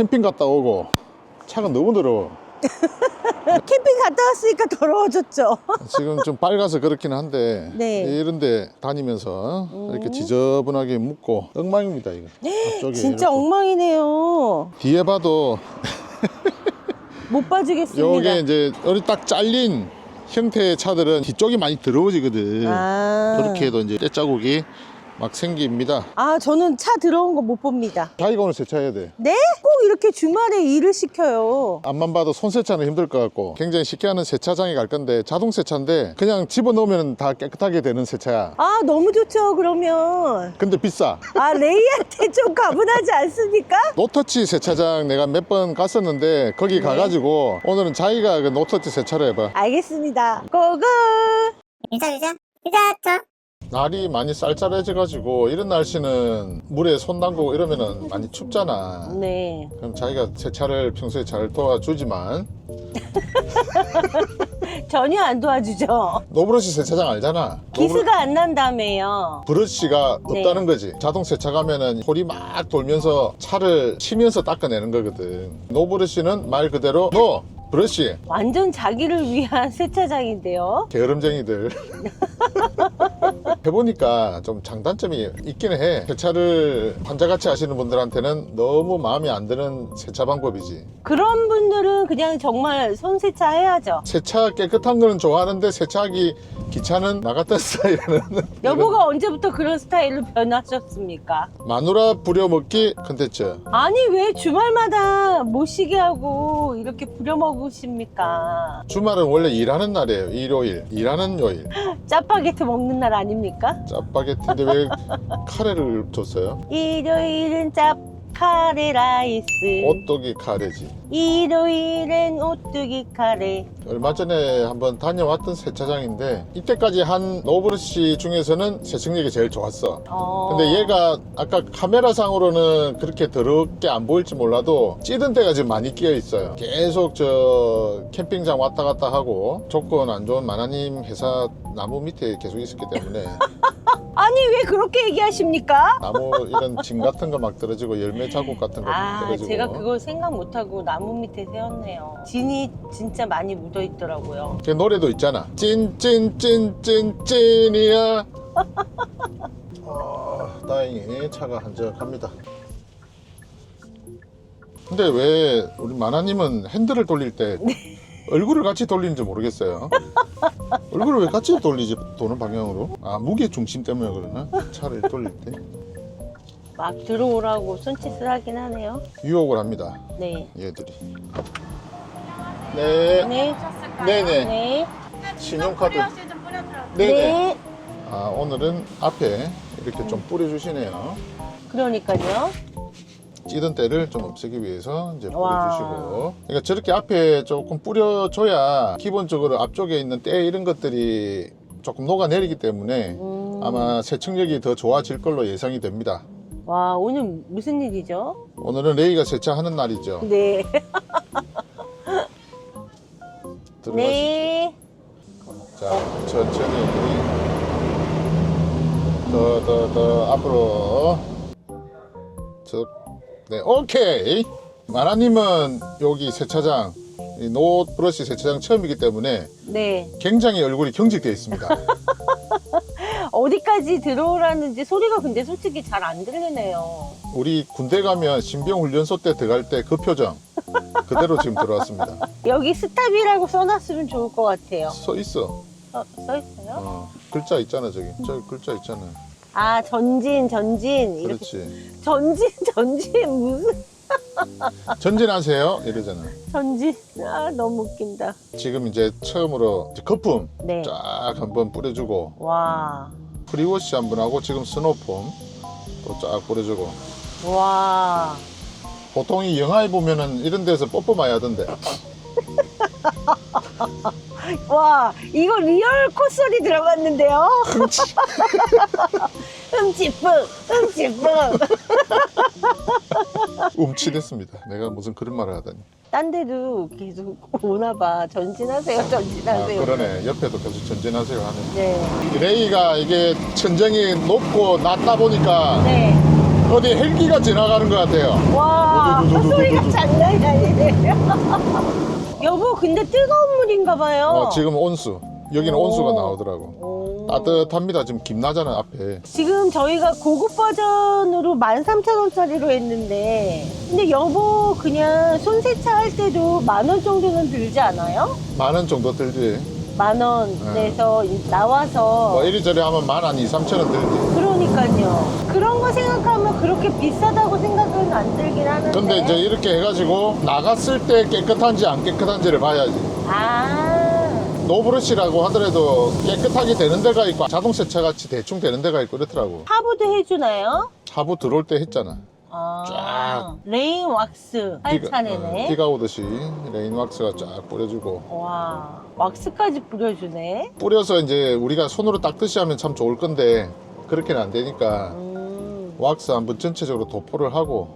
캠핑 갔다 오고 차가 너무 더러워. 캠핑 갔다 왔으니까 더러워졌죠. 지금 좀 빨가서 그렇긴 한데 네. 이런데 다니면서 이렇게 지저분하게 묻고 엉망입니다 이거. 앞쪽에 진짜 이렇게. 엉망이네요. 뒤에 봐도 못 봐주겠습니다. 요게 이제 여기 딱 잘린 형태의 차들은 뒤쪽이 많이 더러워지거든. 아. 저렇게 해도 이제 때자국이 막 생깁니다. 아, 저는 차 들어온 거 못 봅니다. 자기가 오늘 세차해야 돼. 네? 꼭 이렇게 주말에 일을 시켜요. 앞만 봐도 손 세차는 힘들 것 같고 굉장히 쉽게 하는 세차장에 갈 건데 자동 세차인데 그냥 집어넣으면 다 깨끗하게 되는 세차야. 아, 너무 좋죠, 그러면. 근데 비싸. 아, 레이한테 좀 가분하지 않습니까? 노터치 세차장 내가 몇 번 갔었는데 거기 가가지고 오늘은 자기가 그 노터치 세차를 해봐. 알겠습니다. 고고! 유자 유자 유자 저 날이 많이 쌀쌀해져가지고 이런 날씨는 물에 손 담그고 이러면은 많이 춥잖아. 네. 그럼 자기가 세차를 평소에 잘 도와주지만 전혀 안 도와주죠. 노브러시 세차장 알잖아. 기스가 안 난다며요. 브러쉬가 네. 없다는 거지. 자동 세차 가면은 홀이 막 돌면서 차를 치면서 닦아내는 거거든. 노브러쉬는 말 그대로 노 브러쉬 완전 자기를 위한 세차장인데요. 게으름쟁이들 해보니까 좀 장단점이 있기는 해 세차를 환자같이 하시는 분들한테는 너무 마음에 안 드는 세차 방법이지 그런 분들은 그냥 정말 손 세차 해야죠. 세차 깨끗한 거는 좋아하는데 세차하기 귀찮은 나 같은 스타일은 여보가 언제부터 그런 스타일로 변하셨습니까? 마누라 부려먹기 컨텐츠 아니 왜 주말마다 못 쉬게 하고 이렇게 부려먹 으십니까? 주말은 원래 일하는 날이에요 일요일 일하는 요일 짜파게티 먹는 날 아닙니까? 짜파게티인데 왜 카레를 줬어요? 일요일은 짭 카레 라이스. 오뚜기 카레지. 일요일엔 오뚜기 카레. 얼마 전에 한번 다녀왔던 세차장인데 이때까지 한 노브러시 중에서는 세척력이 제일 좋았어. 어... 근데 얘가 아까 카메라상으로는 그렇게 더럽게 안 보일지 몰라도 찌든 때가 지금 많이 끼어 있어요. 계속 저 캠핑장 왔다 갔다 하고 조건 안 좋은 마나님 회사 나무 밑에 계속 있었기 때문에 아니 왜 그렇게 얘기하십니까? 나무 이런 짐 같은 거 막 떨어지고 열매 자국 같은 거막아 떨어지고. 제가 그걸 생각 못하고 나무 밑에 세웠네요. 진이 진짜 많이 묻어 있더라고요. 그 노래도 있잖아. 찐찐찐찐 찐이야. 어, 다행히 차가 한적합니다. 근데 왜 우리 마나님은 핸들을 돌릴 때 얼굴을 같이 돌리는지 모르겠어요. 얼굴을 왜 같이 돌리지 도는 방향으로? 아 무게 중심 때문에 그러나? 차를 돌릴 때? 막 들어오라고 손짓을 하긴 하네요. 유혹을 합니다. 네. 얘들이. 네. 네. 네네 네. 신용카드. 좀 뿌려주라 네네. 네. 아, 오늘은 앞에 이렇게 좀 뿌려주시네요. 그러니까요. 찌든 때를 좀 없애기 위해서 이제 와. 뿌려주시고. 그러니까 저렇게 앞에 조금 뿌려줘야 기본적으로 앞쪽에 있는 때 이런 것들이 조금 녹아내리기 때문에 음. 아마 세척력이 더 좋아질 걸로 예상이 됩니다. 와, 오늘 무슨 일이죠? 오늘은 레이가 세차하는 날이죠. 네. 들어가시죠. 네. 자, 천천히. 더, 더, 더, 앞으로. 저, 네, 오케이. 마라님은 여기 세차장, 이 노브러시 세차장 처음이기 때문에 네. 굉장히 얼굴이 경직되어 있습니다. 어디까지 들어오라는지 소리가 근데 솔직히 잘 안 들리네요. 우리 군대 가면 신병 훈련소 때 들어갈 때 그 표정 그대로 지금 들어왔습니다. 여기 스탑이라고 써놨으면 좋을 것 같아요. 서 있어. 어, 써 있어요? 어, 글자 있잖아 저기. 저기 글자 있잖아. 아, 전진, 전진. 이렇게. 그렇지. 전진, 전진. 무슨 전진하세요 이러잖아. 전진. 아, 너무 웃긴다. 지금 이제 처음으로 이제 거품 네. 쫙 한번 뿌려주고 와. 프리워시 한 번 하고 지금 스노폼 또 쫙 뿌려주고 와. 보통 이 영화에 보면은 이런 데서 뽀뽀 많이 하던데 와, 이거 리얼 콧소리 들어갔는데요? 흠치뿡, 흠치뿡. 움찔했습니다 내가 무슨 그런 말을 하다니 딴 데도 계속 오나 봐. 전진하세요, 아 전진하세요. 그러네 옆에도 계속 전진하세요 하는 네. 이 레이가 이게 천정이 높고 낮다 보니까 네. 어디 헬기가 지나가는 것 같아요. 와. 소리가 장난이 아니네요. 여보, 근데 뜨거운 물인가 봐요. 어, 지금 온수. 여기는 오. 온수가 나오더라고. 오. 따뜻합니다. 지금 김나잖아 앞에. 지금 저희가 고급 버전으로 13,000원짜리로 했는데 근데 여보 그냥 손세차 할 때도 만 원 정도는 들지 않아요? 만 원 정도 들지. 만 네. 원에서 나와서 뭐 이리저리 하면 만한 2, 3천 원 들지. 그러니까요 그런 거 생각하면 그렇게 비싸다고 생각은 안 들긴 하는데 근데 이제 이렇게 해가지고 나갔을 때 깨끗한지 안 깨끗한지를 봐야지. 아 노브러시라고 하더라도 깨끗하게 되는 데가 있고 자동 세차 같이 대충 되는 데가 있고 그렇더라고. 하부도 해주나요? 하부 들어올 때 했잖아. 아 쫙. 레인 왁스 비가, 어, 할차네네 비가 오듯이 레인 왁스가 쫙 뿌려주고 와 왁스까지 뿌려주네 뿌려서 이제 우리가 손으로 닦듯이 하면 참 좋을 건데 그렇게는 안 되니까 음. 왁스 한번 전체적으로 도포를 하고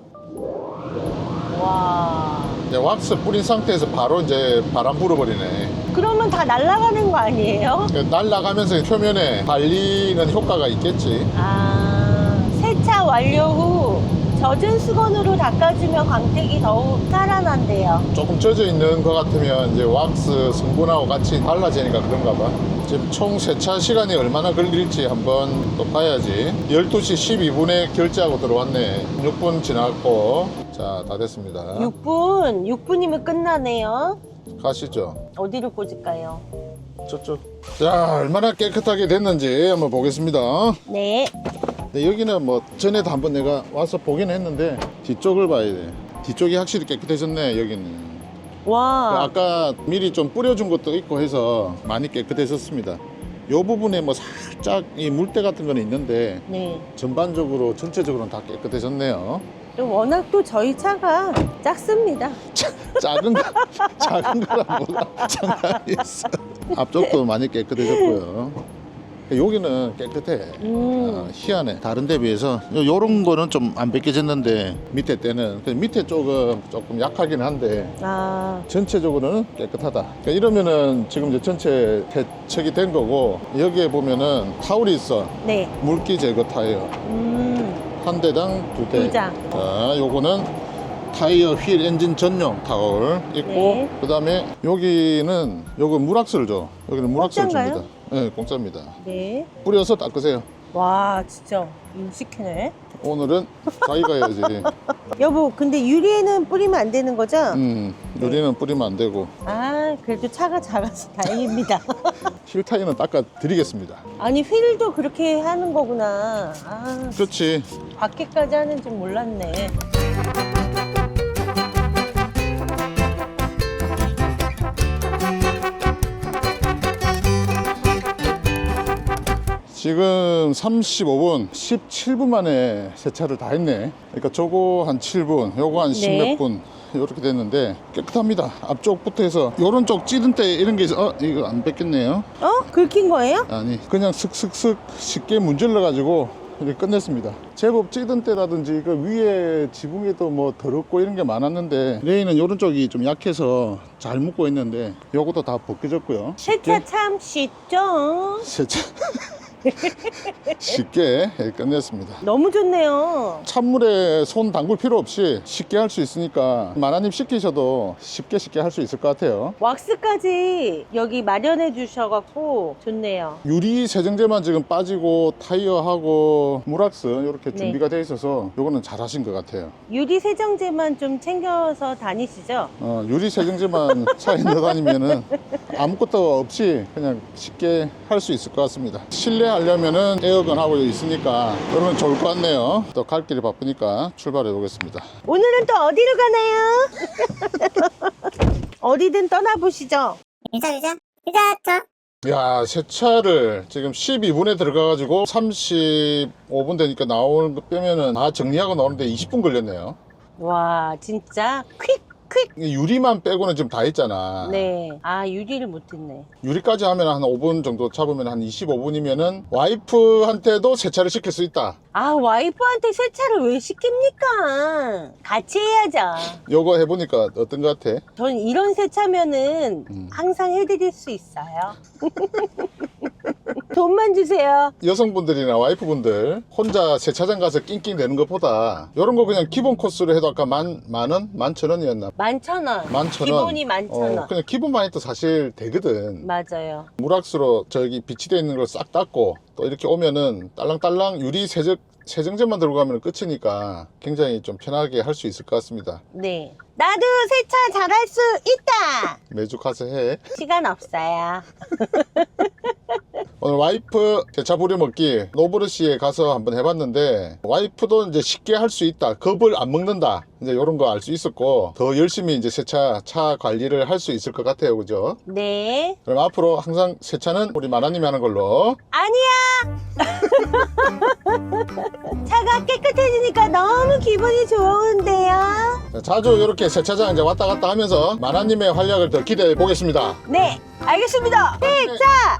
와 이제 왁스 뿌린 상태에서 바로 이제 바람 불어버리네. 그러면 다 날아가는 거 아니에요? 날아가면서 표면에 발리는 효과가 있겠지. 아, 세차 완료 후 젖은 수건으로 닦아주면 광택이 더욱 살아난대요. 조금 젖어 있는 것 같으면 이제 왁스 성분하고 같이 달라지니까 그런가 봐. 지금 총 세차 시간이 얼마나 걸릴지 한번 또 봐야지. 12시 12분에 결제하고 들어왔네. 6분 지났고. 자, 다 됐습니다. 6분, 6분이면 끝나네요. 가시죠. 어디로 꽂을까요? 저쪽. 자, 얼마나 깨끗하게 됐는지 한번 보겠습니다. 네. 네, 여기는 뭐 전에도 한번 내가 와서 보긴 했는데 뒤쪽을 봐야 돼. 뒤쪽이 확실히 깨끗해졌네, 여기는. 와, 아까 미리 좀 뿌려준 것도 있고 해서 많이 깨끗해졌습니다. 요 부분에 뭐 살짝 이 물때 같은 거는 있는데 네. 전반적으로 전체적으로는 다 깨끗해졌네요. 또 워낙 또 저희 차가 작습니다. 작은 거 작은 거랑 뭐가 상관이 있어. 앞쪽도 많이 깨끗해졌고요. 여기는 깨끗해. 음, 어, 희한해. 다른 데 비해서 요- 요런 거는 좀 안 벗겨졌는데 밑에 때는 그 밑에 쪽은 조금 약하긴 한데 아, 전체적으로는 깨끗하다. 그러니까 이러면은 지금 이제 전체 대책이 된 거고 여기에 보면은 타올이 있어. 네. 물기 제거 타이어 음, 한 대당 두 대. 두 장. 자, 요거는 타이어 휠 엔진 전용 타올 있고 네. 그 다음에 여기는 요거 물왁스를 줘. 여기는 공짜인가요? 줍니다. 네, 공짜입니다. 네. 뿌려서 닦으세요. 와, 진짜 인식해네. 오늘은 자기가 해야지. 여보, 근데 유리에는 뿌리면 안 되는 거죠? 음, 요리는 뿌리면 안 되고 아, 그래도 차가 작아서 다행입니다. 휠 타이어는 닦아 드리겠습니다. 아니, 휠도 그렇게 하는 거구나. 아, 그렇지. 밖에까지 하는 줄 몰랐네. 지금 35분, 17분 만에 세차를 다 했네. 그러니까 저거 한 7분, 요거 한 10몇 네. 분. 이렇게 됐는데 깨끗합니다. 앞쪽부터 해서 요런 쪽 찌든 때 이런 게 있어. 어, 이거 안 뺏겼네요. 어? 긁힌 거예요? 아니, 그냥 슥슥슥 쉽게 문질러 가지고 이렇게 끝냈습니다. 제법 찌든 때라든지 그 위에 지붕에도 뭐 더럽고 이런 게 많았는데 레이는 요런 쪽이 좀 약해서 잘 묶고 있는데 요것도 다 벗겨졌고요. 세차 참 쉽죠? 세차 쉽게 예, 끝냈습니다. 너무 좋네요. 찬물에 손 담글 필요 없이 쉽게 할 수 있으니까 마나님 시키셔도 쉽게 쉽게 할 수 있을 것 같아요. 왁스까지 여기 마련해 주셔갖고 좋네요. 유리 세정제만 지금 빠지고 타이어하고 물왁스 이렇게 네. 준비가 돼 있어서 요거는 잘하신 것 같아요. 유리 세정제만 좀 챙겨서 다니시죠? 어, 유리 세정제만 차에 넣어 다니면은 아무것도 없이 그냥 쉽게 할 수 있을 것 같습니다. 실내 하려면은 에어건 하고 있으니까 그러면 좋을 것 같네요. 또 갈 길이 바쁘니까 출발해 보겠습니다. 오늘은 또 어디로 가나요? 어디든 떠나보시죠. 유자 유자 유자 저 야, 세차를 지금 12분에 들어가가지고 35분 되니까 나오는 거 빼면은 다 정리하고 나오는데 20분 걸렸네요. 와, 진짜 퀵, 퀵. 이 유리만 빼고는 지금 다 했잖아. 네. 아, 유리를 못했네. 유리까지 하면 한 5분 정도 잡으면 한 25분이면은 와이프한테도 세차를 시킬 수 있다. 아, 와이프한테 세차를 왜 시킵니까? 같이 해야죠. 요거 해보니까 어떤 것 같아? 전 이런 세차면은 음. 항상 해드릴 수 있어요. 돈만 주세요. 여성분들이나 와이프분들 혼자 세차장 가서 낑낑 대는 것보다 이런 거 그냥 기본 코스로 해도 아까 만, 만 원? 만천 원이었나? 만천 원. 만천 원. 기본이 만천 원. 어, 그냥 기본만 해도 사실 되거든. 맞아요. 물왁스로 저기 비치되어 있는 걸 싹 닦고 또 이렇게 오면은 딸랑딸랑 유리 세정, 세정제만 들고 가면 끝이니까 굉장히 좀 편하게 할 수 있을 것 같습니다. 네. 나도 세차 잘할 수 있다. 매주 가서 해. 시간 없어요. 오늘 와이프 세차 부려먹기 노브르시에 가서 한번 해봤는데 와이프도 이제 쉽게 할 수 있다 겁을 안 먹는다 이제 이런 거 알 수 있었고 더 열심히 이제 세차 차 관리를 할 수 있을 것 같아요 그죠 네. 그럼 앞으로 항상 세차는 우리 마나님이 하는 걸로 아니야. 차가 깨끗해지니까 너무 기분이 좋은데요. 자, 자주 이렇게 세차장 이제 왔다 갔다 하면서 마나님의 활약을 더 기대해 보겠습니다 네. 알겠습니다. 세차.